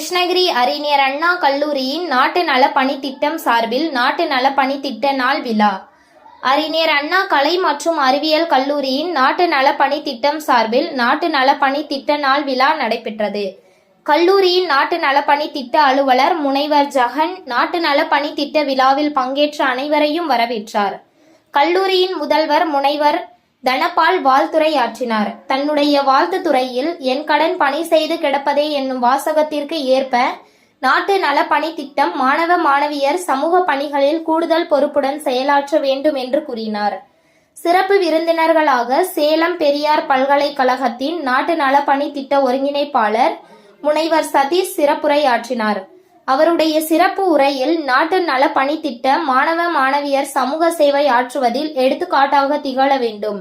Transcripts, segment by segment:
கிருஷ்ணகிரி அறிஞர் அண்ணா கல்லூரியின் நாட்டு நல பணித்திட்டம் சார்பில் நாட்டு நல பணித்திட்ட நாள் விழா. அறிஞர் அண்ணா கலை மற்றும் அறிவியல் கல்லூரியின் நாட்டு நல பணித்திட்டம் சார்பில் நாட்டு நல பணித்திட்ட நாள் விழா நடைபெற்றது. கல்லூரியின் நாட்டு நலப்பணி திட்ட அலுவலர் முனைவர் ஜகன் நாட்டு நலப்பணி திட்ட விழாவில் பங்கேற்ற அனைவரையும் வரவேற்றார். கல்லூரியின் முதல்வர் முனைவர் தனபால் வாழ்த்துரையாற்றினார். தன்னுடைய வாழ்த்து துறையில் என் கடன் பணி செய்து கிடப்பதே என்னும் வாசகத்திற்கு ஏற்ப நாட்டு நலப்பணி திட்டம் மாணவ மாணவியர் சமூக பணிகளில் கூடுதல் பொறுப்புடன் செயலாற்ற வேண்டும் என்று கூறினார். சிறப்பு விருந்தினர்களாக சேலம் பெரியார் பல்கலைக்கழகத்தின் நாட்டு நலப்பணி திட்ட ஒருங்கிணைப்பாளர் முனைவர் சதீஷ் சிறப்புரையாற்றினார். அவருடைய சிறப்பு உரையில் நாட்டு நல பணித்திட்ட மாணவ மாணவியர் சமூக சேவை ஆற்றுவதில் எடுத்துக்காட்டாக திகழ வேண்டும்.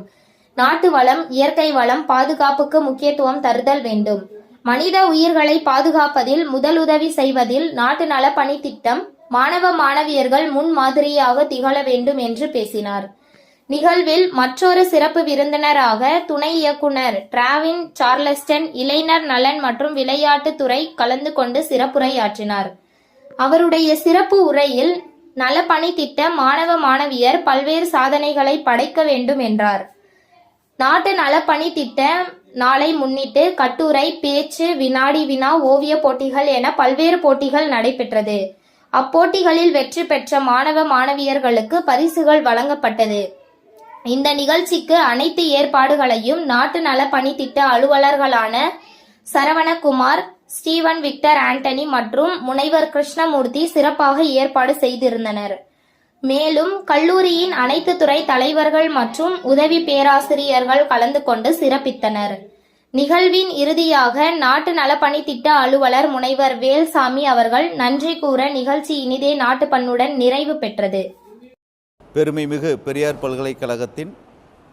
நாட்டு வளம் இயற்கை வளம் பாதுகாப்புக்கு முக்கியத்துவம் தருதல் வேண்டும். மனித உயிர்களை பாதுகாப்பதில் முதலுதவி செய்வதில் நாட்டு நல பணித்திட்டம் மாணவ மாணவியர்கள் முன் மாதிரியாக திகழ வேண்டும் என்று பேசினார். நிகழ்வில் மற்றொரு சிறப்பு விருந்தினராக துணை இயக்குனர் டிராவின் சார்லஸ்டன் இளைஞர் நலன் மற்றும் விளையாட்டுத்துறை கலந்து கொண்டு சிறப்புரையாற்றினார். அவருடைய சிறப்பு உரையில் நலப்பணி திட்ட மாணவ மாணவியர் பல்வேறு சாதனைகளை படைக்க வேண்டும் என்றார். நாட்டு நலப்பணி திட்ட நாளை முன்னிட்டு கட்டுரை பேச்சு வினாடி வினா ஓவிய போட்டிகள் என பல்வேறு போட்டிகள் நடைபெற்றது. அப்போட்டிகளில் வெற்றி பெற்ற மாணவ மாணவியர்களுக்கு பரிசுகள் வழங்கப்பட்டது. இந்த நிகழ்ச்சிக்கு அனைத்து ஏற்பாடுகளையும் நாட்டு நலப்பணி திட்ட அலுவலர்களான சரவணகுமார் ஸ்டீவன் விக்டர் ஆண்டனி மற்றும் முனைவர் கிருஷ்ணமூர்த்தி சிறப்பாக ஏற்பாடு செய்திருந்தனர். மேலும் கல்லூரியின் அனைத்து துறை தலைவர்கள் மற்றும் உதவி பேராசிரியர்கள் கலந்து கொண்டு சிறப்பித்தனர். நிகழ்வின் இறுதியாக நாட்டு நலப்பணி திட்ட அலுவலர் முனைவர் வேல்சாமி அவர்கள் நன்றி கூற நிகழ்ச்சி இனிதே நாட்டுப்பண்ணுடன் நிறைவு பெற்றது. பெருமைமிகு பெரியார் பல்கலைக்கழகத்தின்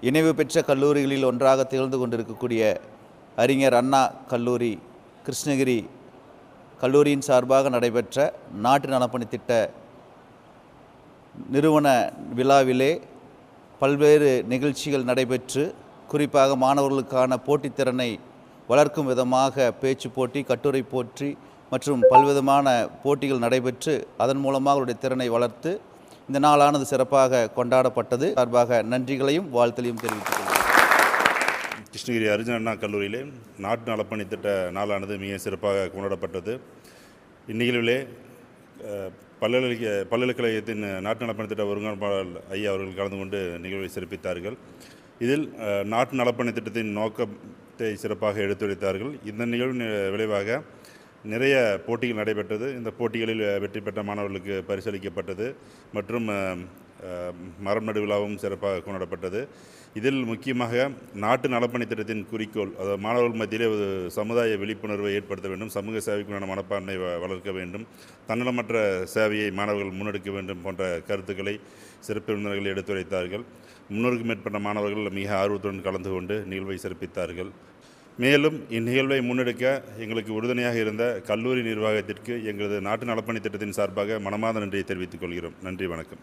இணைவு பெற்ற கல்லூரிகளில் ஒன்றாக திகழ்ந்து கொண்டிருக்கக்கூடிய அறிஞர் அண்ணா கல்லூரி கிருஷ்ணகிரி கல்லூரியின் சார்பாக நடைபெற்ற நாட்டு நலப்பணி திட்ட நிறுவன விழாவிலே பல்வேறு நிகழ்ச்சிகள் நடைபெற்று குறிப்பாக மாணவர்களுக்கான போட்டித்திறனை வளர்க்கும் விதமாக பேச்சு போட்டி கட்டுரை போட்டி மற்றும் பல்விதமான போட்டிகள் நடைபெற்று அதன் மூலமாக அவருடைய திறனை வளர்த்து இந்த நாளானது சிறப்பாக கொண்டாடப்பட்டது. சார்பாக நன்றிகளையும் வாழ்த்தலையும் தெரிவித்து கிருஷ்ணகிரி அர்ஜுன அண்ணா கல்லூரியிலே நாட்டு நலப்பணி திட்ட நாளானது மிக சிறப்பாக கொண்டாடப்பட்டது. இந்நிகழ்விலே பல்கலைக்க பல்கலைக்கழகத்தின் நாட்டு நலப்பணி திட்ட ஒருங்கிணைப்பாளர் ஐயா அவர்கள் கலந்து கொண்டு நிகழ்வை சிறப்பித்தார்கள். இதில் நாட்டு நலப்பணி திட்டத்தின் நோக்கத்தை சிறப்பாக எடுத்துரைத்தார்கள். இந்த நிகழ்வு விளைவாக நிறைய போட்டிகள் நடைபெற்றது. இந்த போட்டிகளில் வெற்றி பெற்ற மாணவர்களுக்கு பரிசளிக்கப்பட்டது. மற்றும் மரம் நடு விழாவும் சிறப்பாக கொண்டாடப்பட்டது. இதில் முக்கியமாக நாட்டு நலப்பணி திட்டத்தின் குறிக்கோள் அதாவது மாணவர்கள் மத்தியிலே ஒரு சமுதாய விழிப்புணர்வை ஏற்படுத்த வேண்டும் சமூக சேவைக்குண்டான மனப்பான்மை வளர்க்க வேண்டும் தன்னலமற்ற சேவையை மாணவர்கள் முன்னெடுக்க வேண்டும் போன்ற கருத்துக்களை சிறப்பு விருந்தினர்கள் எடுத்துரைத்தார்கள். முன்னூறுக்கும் மேற்பட்ட மாணவர்கள் மிக ஆர்வத்துடன் கலந்து கொண்டு நிகழ்வை சிறப்பித்தார்கள். மேலும் இந்நிகழ்வை முன்னெடுக்க எங்களுக்கு உறுதுணையாக இருந்த கல்லூரி நிர்வாகத்திற்கு எங்களது நாட்டு நலப்பணி திட்டத்தின் சார்பாக மனமார்ந்த நன்றியை தெரிவித்துக் கொள்கிறோம். நன்றி வணக்கம்.